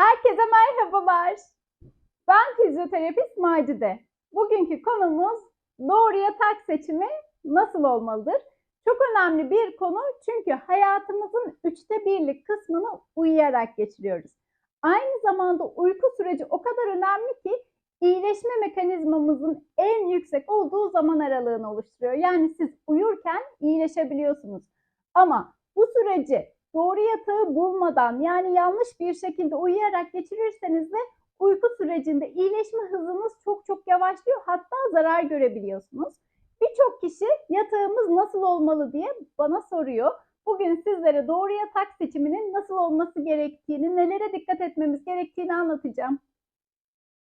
Herkese merhabalar. Ben fizyoterapist Macide. Bugünkü konumuz doğru yatak seçimi nasıl olmalıdır? Çok önemli bir konu çünkü hayatımızın üçte birlik kısmını uyuyarak geçiriyoruz. Aynı zamanda uyku süreci o kadar önemli ki iyileşme mekanizmamızın en yüksek olduğu zaman aralığını oluşturuyor. Yani siz uyurken iyileşebiliyorsunuz. Ama bu süreci doğru yatağı bulmadan yani yanlış bir şekilde uyuyarak geçirirseniz de uyku sürecinde iyileşme hızınız çok çok yavaşlıyor. Hatta zarar görebiliyorsunuz. Birçok kişi yatağımız nasıl olmalı diye bana soruyor. Bugün sizlere doğru yatak seçiminin nasıl olması gerektiğini, nelere dikkat etmemiz gerektiğini anlatacağım.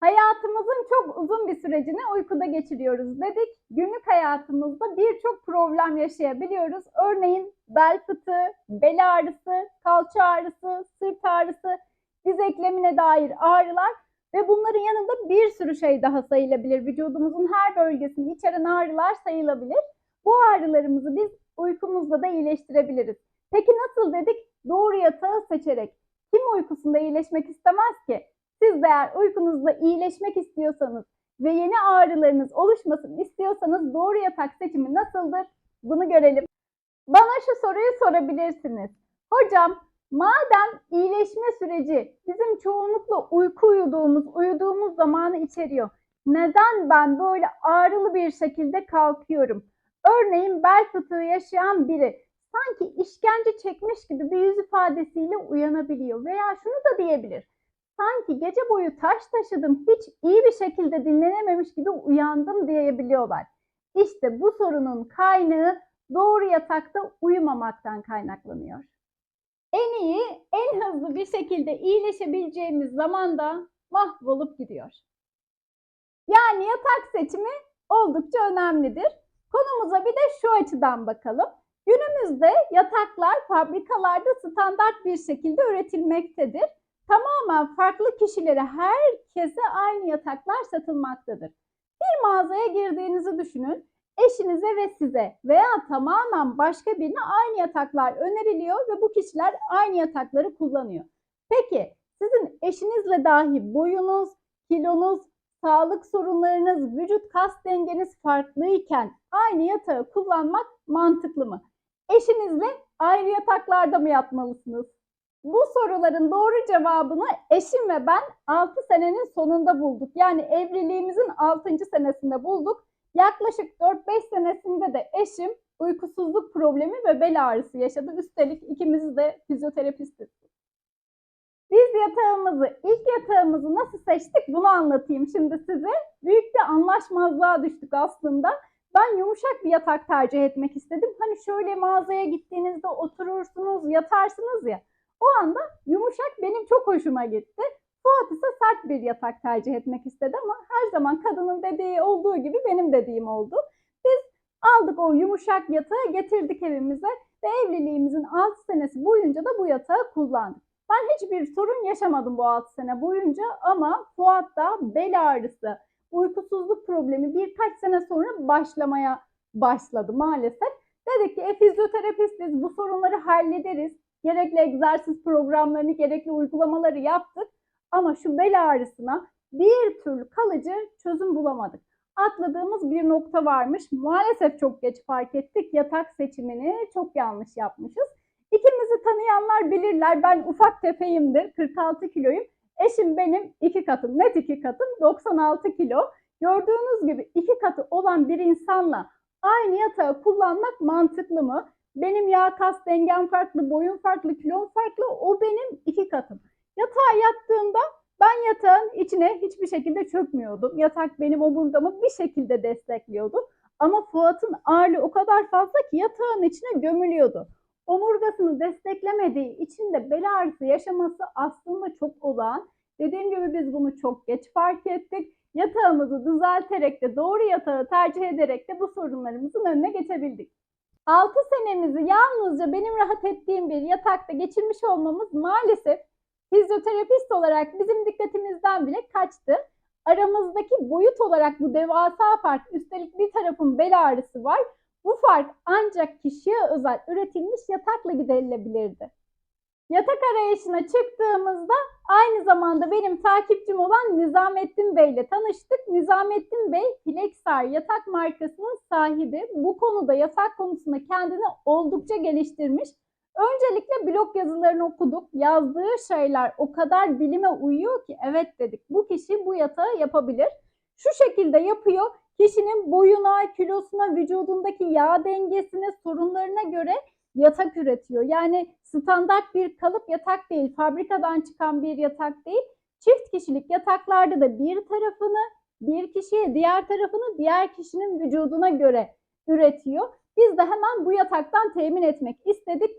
Hayatımızın çok uzun bir sürecini uykuda geçiriyoruz dedik. Günlük hayatımızda birçok problem yaşayabiliyoruz. Örneğin bel fıtığı, bel ağrısı, kalça ağrısı, sırt ağrısı, diz eklemine dair ağrılar ve bunların yanında bir sürü şey daha sayılabilir. Vücudumuzun her bölgesini içeren ağrılar sayılabilir. Bu ağrılarımızı biz uykumuzda da iyileştirebiliriz. Peki nasıl dedik? Doğru yatağı seçerek. Kim uykusunda iyileşmek istemez ki? Siz de eğer uykunuzda iyileşmek istiyorsanız ve yeni ağrılarınız oluşmasın istiyorsanız doğru yatak seçimi nasıldır? Bunu görelim. Bana şu soruyu sorabilirsiniz. Hocam madem iyileşme süreci bizim çoğunlukla uyku uyuduğumuz, uyuduğumuz zamanı içeriyor. Neden ben böyle ağrılı bir şekilde kalkıyorum? Örneğin bel fıtığı yaşayan biri sanki işkence çekmiş gibi bir yüz ifadesiyle uyanabiliyor veya şunu da diyebilir sanki gece boyu taş taşıdım hiç iyi bir şekilde dinlenememiş gibi uyandım diyebiliyorlar. İşte bu sorunun kaynağı doğru yatakta uyumamaktan kaynaklanıyor. En iyi, en hızlı bir şekilde iyileşebileceğimiz zamanda mahvolup gidiyor. Yani yatak seçimi oldukça önemlidir. Konumuza bir de şu açıdan bakalım. Günümüzde yataklar fabrikalarda standart bir şekilde üretilmektedir tamamen farklı kişilere, herkese aynı yataklar satılmaktadır. Bir mağazaya girdiğinizi düşünün. Eşinize ve size veya tamamen başka birine aynı yataklar öneriliyor ve bu kişiler aynı yatakları kullanıyor. Peki sizin eşinizle dahi boyunuz, kilonuz, sağlık sorunlarınız, vücut kas dengeniz farklıyken aynı yatağı kullanmak mantıklı mı? Eşinizle ayrı yataklarda mı yatmalısınız? Bu soruların doğru cevabını eşim ve ben 6 senenin sonunda bulduk. Yani evliliğimizin 6. senesinde bulduk. Yaklaşık 4-5 senesinde de eşim uykusuzluk problemi ve bel ağrısı yaşadı. Üstelik ikimiz de fizyoterapistiz. Biz yatağımızı, ilk yatağımızı nasıl seçtik bunu anlatayım şimdi size. Büyük bir anlaşmazlığa düştük aslında. Ben yumuşak bir yatak tercih etmek istedim. Hani şöyle mağazaya gittiğinizde oturursunuz, yatarsınız ya. O anda yumuşak benim çok hoşuma gitti. Fuat ise sert bir yatak tercih etmek istedi ama her zaman kadının dediği olduğu gibi benim dediğim oldu. Biz aldık o yumuşak yatağı getirdik evimize ve evliliğimizin 6 senesi boyunca da bu yatağı kullandık. Ben hiçbir sorun yaşamadım bu 6 sene boyunca ama Fuat'ta bel ağrısı, uykusuzluk problemi birkaç sene sonra başlamaya başladı maalesef. Dedik ki e, fizyoterapistiz bu sorunları hallederiz gerekli egzersiz programlarını, gerekli uygulamaları yaptık. Ama şu bel ağrısına bir türlü kalıcı çözüm bulamadık. Atladığımız bir nokta varmış. Maalesef çok geç fark ettik. Yatak seçimini çok yanlış yapmışız. İkimizi tanıyanlar bilirler. Ben ufak tefeyimdir. 46 kiloyum. Eşim benim iki katım. Net iki katım. 96 kilo. Gördüğünüz gibi iki katı olan bir insanla aynı yatağı kullanmak mantıklı mı? Benim yağ kas dengem farklı, boyum farklı, kilom farklı. O benim iki katım. Yatağa yattığımda ben yatağın içine hiçbir şekilde çökmüyordum. Yatak benim omurgamı bir şekilde destekliyordu. Ama Fuat'ın ağırlığı o kadar fazla ki yatağın içine gömülüyordu. Omurgasını desteklemediği için de bel ağrısı yaşaması aslında çok olağan. Dediğim gibi biz bunu çok geç fark ettik. Yatağımızı düzelterek de doğru yatağı tercih ederek de bu sorunlarımızın önüne geçebildik. 6 senemizi yalnızca benim rahat ettiğim bir yatakta geçirmiş olmamız maalesef fizyoterapist olarak bizim dikkatimizden bile kaçtı. Aramızdaki boyut olarak bu devasa fark, üstelik bir tarafın bel ağrısı var. Bu fark ancak kişiye özel üretilmiş yatakla giderilebilirdi. Yatak arayışına çıktığımızda aynı zamanda benim takipçim olan Nizamettin Bey ile tanıştık. Nizamettin Bey Flexar yatak markasının sahibi. Bu konuda yatak konusunda kendini oldukça geliştirmiş. Öncelikle blog yazılarını okuduk. Yazdığı şeyler o kadar bilime uyuyor ki evet dedik. Bu kişi bu yatağı yapabilir. Şu şekilde yapıyor. Kişinin boyuna, kilosuna, vücudundaki yağ dengesine, sorunlarına göre yatak üretiyor. Yani standart bir kalıp yatak değil, fabrikadan çıkan bir yatak değil. Çift kişilik yataklarda da bir tarafını bir kişiye, diğer tarafını diğer kişinin vücuduna göre üretiyor. Biz de hemen bu yataktan temin etmek istedik.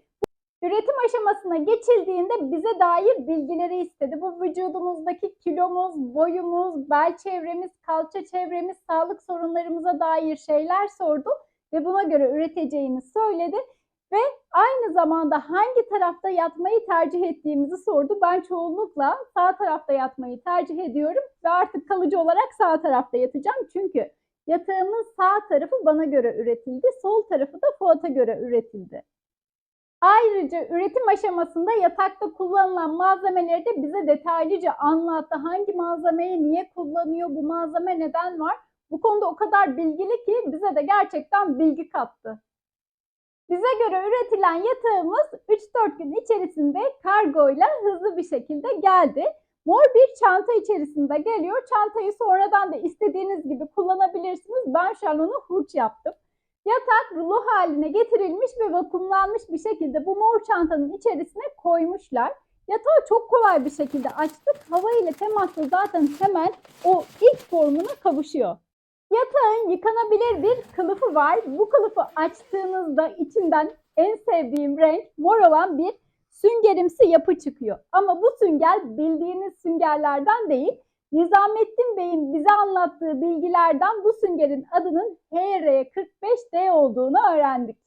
Üretim aşamasına geçildiğinde bize dair bilgileri istedi. Bu vücudumuzdaki kilomuz, boyumuz, bel çevremiz, kalça çevremiz, sağlık sorunlarımıza dair şeyler sordu ve buna göre üreteceğini söyledi. Ve aynı zamanda hangi tarafta yatmayı tercih ettiğimizi sordu. Ben çoğunlukla sağ tarafta yatmayı tercih ediyorum ve artık kalıcı olarak sağ tarafta yatacağım. Çünkü yatağımın sağ tarafı bana göre üretildi, sol tarafı da Fuat'a göre üretildi. Ayrıca üretim aşamasında yatakta kullanılan malzemeleri de bize detaylıca anlattı. Hangi malzemeyi niye kullanıyor, bu malzeme neden var? Bu konuda o kadar bilgili ki bize de gerçekten bilgi kattı. Bize göre üretilen yatağımız 3-4 gün içerisinde kargoyla hızlı bir şekilde geldi. Mor bir çanta içerisinde geliyor. Çantayı sonradan da istediğiniz gibi kullanabilirsiniz. Ben şu an onu hurç yaptım. Yatak rulo haline getirilmiş ve vakumlanmış bir şekilde bu mor çantanın içerisine koymuşlar. Yatağı çok kolay bir şekilde açtık. Hava ile temasla zaten hemen o ilk formuna kavuşuyor. Yatağın yıkanabilir bir kılıfı var. Bu kılıfı açtığınızda içinden en sevdiğim renk mor olan bir süngerimsi yapı çıkıyor. Ama bu sünger bildiğiniz süngerlerden değil. Nizamettin Bey'in bize anlattığı bilgilerden bu süngerin adının HR45D olduğunu öğrendik.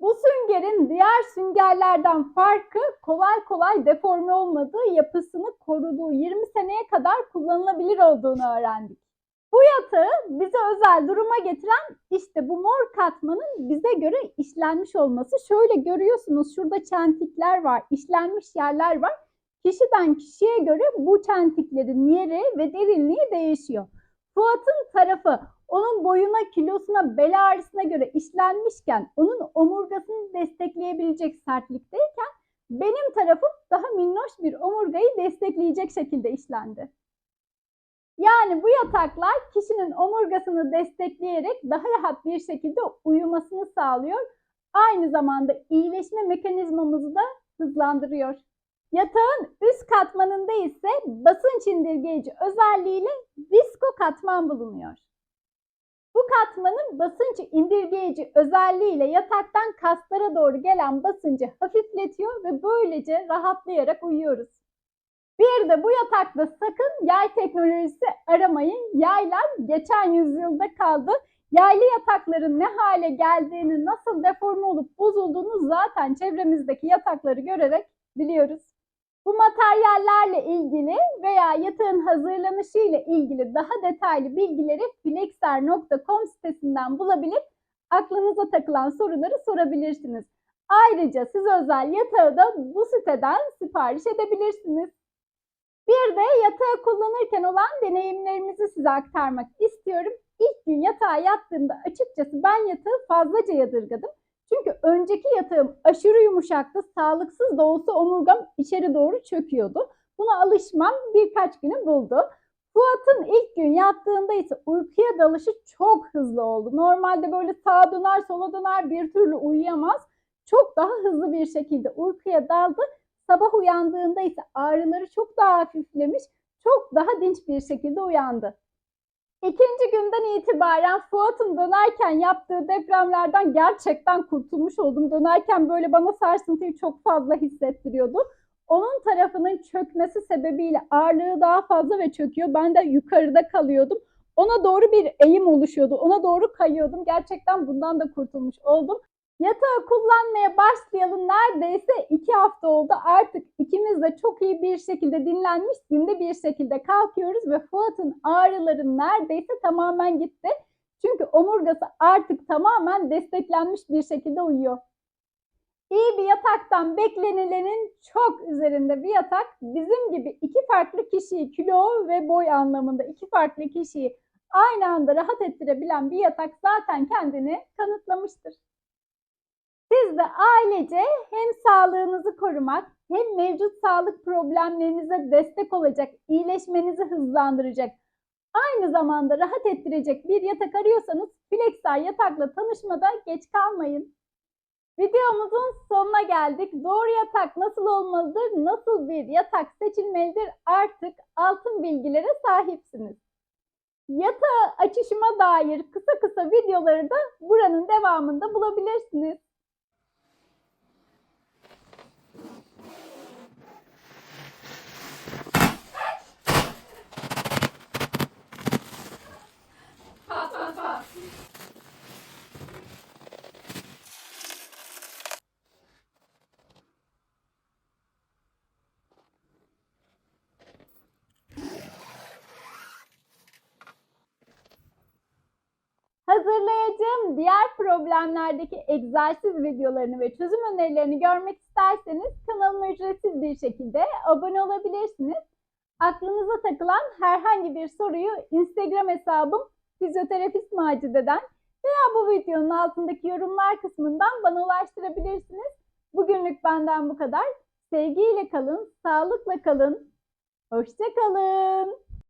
Bu süngerin diğer süngerlerden farkı kolay kolay deforme olmadığı, yapısını koruduğu 20 seneye kadar kullanılabilir olduğunu öğrendik. Bu yatağı bize özel duruma getiren işte bu mor katmanın bize göre işlenmiş olması. Şöyle görüyorsunuz şurada çentikler var, işlenmiş yerler var. Kişiden kişiye göre bu çentiklerin yeri ve derinliği değişiyor. Fuat'ın tarafı onun boyuna, kilosuna, bel ağrısına göre işlenmişken, onun omurgasını destekleyebilecek sertlikteyken benim tarafım daha minnoş bir omurgayı destekleyecek şekilde işlendi. Yani bu yataklar kişinin omurgasını destekleyerek daha rahat bir şekilde uyumasını sağlıyor. Aynı zamanda iyileşme mekanizmamızı da hızlandırıyor. Yatağın üst katmanında ise basınç indirgeyici özelliğiyle visko katman bulunuyor. Bu katmanın basınç indirgeyici özelliğiyle yataktan kaslara doğru gelen basıncı hafifletiyor ve böylece rahatlayarak uyuyoruz. Bir de bu yatakta sakın yay teknolojisi aramayın. Yaylar geçen yüzyılda kaldı. Yaylı yatakların ne hale geldiğini, nasıl deforme olup bozulduğunu zaten çevremizdeki yatakları görerek biliyoruz. Bu materyallerle ilgili veya yatağın hazırlanışı ile ilgili daha detaylı bilgileri flexer.com sitesinden bulabilir, aklınıza takılan soruları sorabilirsiniz. Ayrıca siz özel yatağı da bu siteden sipariş edebilirsiniz. Bir de yatağı kullanırken olan deneyimlerimizi size aktarmak istiyorum. İlk gün yatağa yattığımda açıkçası ben yatağı fazlaca yadırgadım. Çünkü önceki yatağım aşırı yumuşaktı. Sağlıksız da olsa omurgam içeri doğru çöküyordu. Buna alışmam birkaç günü buldu. Fuat'ın ilk gün yattığında ise uykuya dalışı çok hızlı oldu. Normalde böyle sağa döner sola döner bir türlü uyuyamaz. Çok daha hızlı bir şekilde uykuya daldı. Sabah uyandığında ise ağrıları çok daha hafiflemiş, çok daha dinç bir şekilde uyandı. İkinci günden itibaren Fuat'ın dönerken yaptığı depremlerden gerçekten kurtulmuş oldum. Dönerken böyle bana sarsıntıyı çok fazla hissettiriyordu. Onun tarafının çökmesi sebebiyle ağırlığı daha fazla ve çöküyor. Ben de yukarıda kalıyordum. Ona doğru bir eğim oluşuyordu. Ona doğru kayıyordum. Gerçekten bundan da kurtulmuş oldum. Yatağı kullanmaya başlayalı neredeyse iki hafta oldu. Artık ikimiz de çok iyi bir şekilde dinlenmiş, günde bir şekilde kalkıyoruz ve Fuat'ın ağrıları neredeyse tamamen gitti. Çünkü omurgası artık tamamen desteklenmiş bir şekilde uyuyor. İyi bir yataktan beklenilenin çok üzerinde bir yatak bizim gibi iki farklı kişiyi kilo ve boy anlamında iki farklı kişiyi aynı anda rahat ettirebilen bir yatak zaten kendini kanıtlamıştır. Siz de ailece hem sağlığınızı korumak hem mevcut sağlık problemlerinize destek olacak, iyileşmenizi hızlandıracak, aynı zamanda rahat ettirecek bir yatak arıyorsanız Flexay yatakla tanışmada geç kalmayın. Videomuzun sonuna geldik. Doğru yatak nasıl olmalıdır, nasıl bir yatak seçilmelidir artık altın bilgilere sahipsiniz. Yatağı açışıma dair kısa kısa videoları da buranın devamında bulabilirsiniz. Hazırlayacağım diğer problemlerdeki egzersiz videolarını ve çözüm önerilerini görmek isterseniz kanalıma ücretsiz bir şekilde abone olabilirsiniz. Aklınıza takılan herhangi bir soruyu Instagram hesabım fizyoterapist Macide'den veya bu videonun altındaki yorumlar kısmından bana ulaştırabilirsiniz. Bugünlük benden bu kadar. Sevgiyle kalın, sağlıkla kalın. Hoşça kalın.